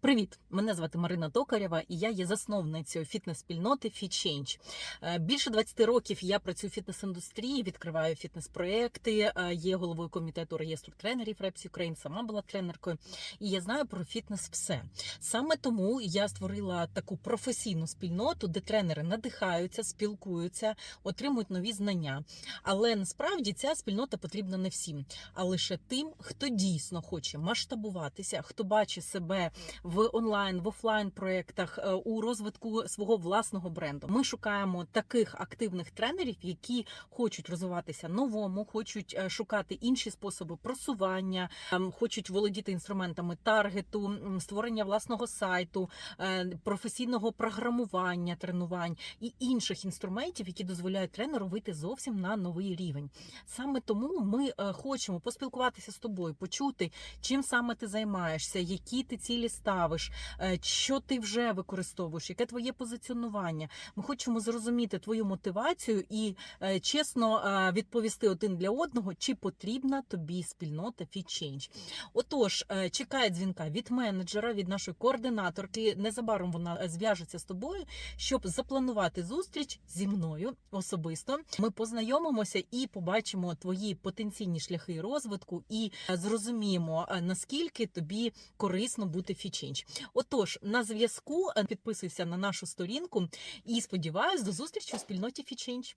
Привіт! Мене звати Марина Токарєва, і я є засновницею фітнес-спільноти FitChange. Е, Більше 20 років я працюю в фітнес-індустрії, відкриваю фітнес-проекти, е, є головою комітету реєстру тренерів Репсі Україн, сама була тренеркою, і я знаю про фітнес все. Саме тому я створила таку професійну спільноту, де тренери надихаються, спілкуються, отримують нові знання. Але насправді ця спільнота потрібна не всім, а лише тим, хто дійсно хоче масштабуватися, хто бачить себе в онлайн, в офлайн проєктах е, у розвитку свого власного бренду. Ми шукаємо таких активних тренерів, які хочуть розвиватися новому, хочуть е, шукати інші способи просування, ем, хочуть володіти інструментами таргету, створення власного сайту, е, професійного програмування, тренувань і інших інструментів, які дозволяють тренеру вийти зовсім на новий рівень. Саме тому ми хочемо поспілкуватися з тобою, почути, чим саме ти займаєшся, які ти цілі ставиш, е, що ти вже використовуєш, яке твоє позиціонування. Ми хочемо зрозуміти твою мотивацію і е, чесно е, відповісти один для одного, чи потрібна тобі спільнота FitChange. Отож, чекає дзвінка від менеджера, від нашої координаторки. Незабаром вона зв'яжеться з тобою, щоб запланувати зустріч зі мною особисто. Ми познайомимося і побачимо твої потенційні шляхи розвитку і зрозуміємо, наскільки тобі корисно бути FitChange. Отож, на зв'язку е, підписуйся на нашу сторінку і сподіваюсь до зустрічі у спільноті FitChange.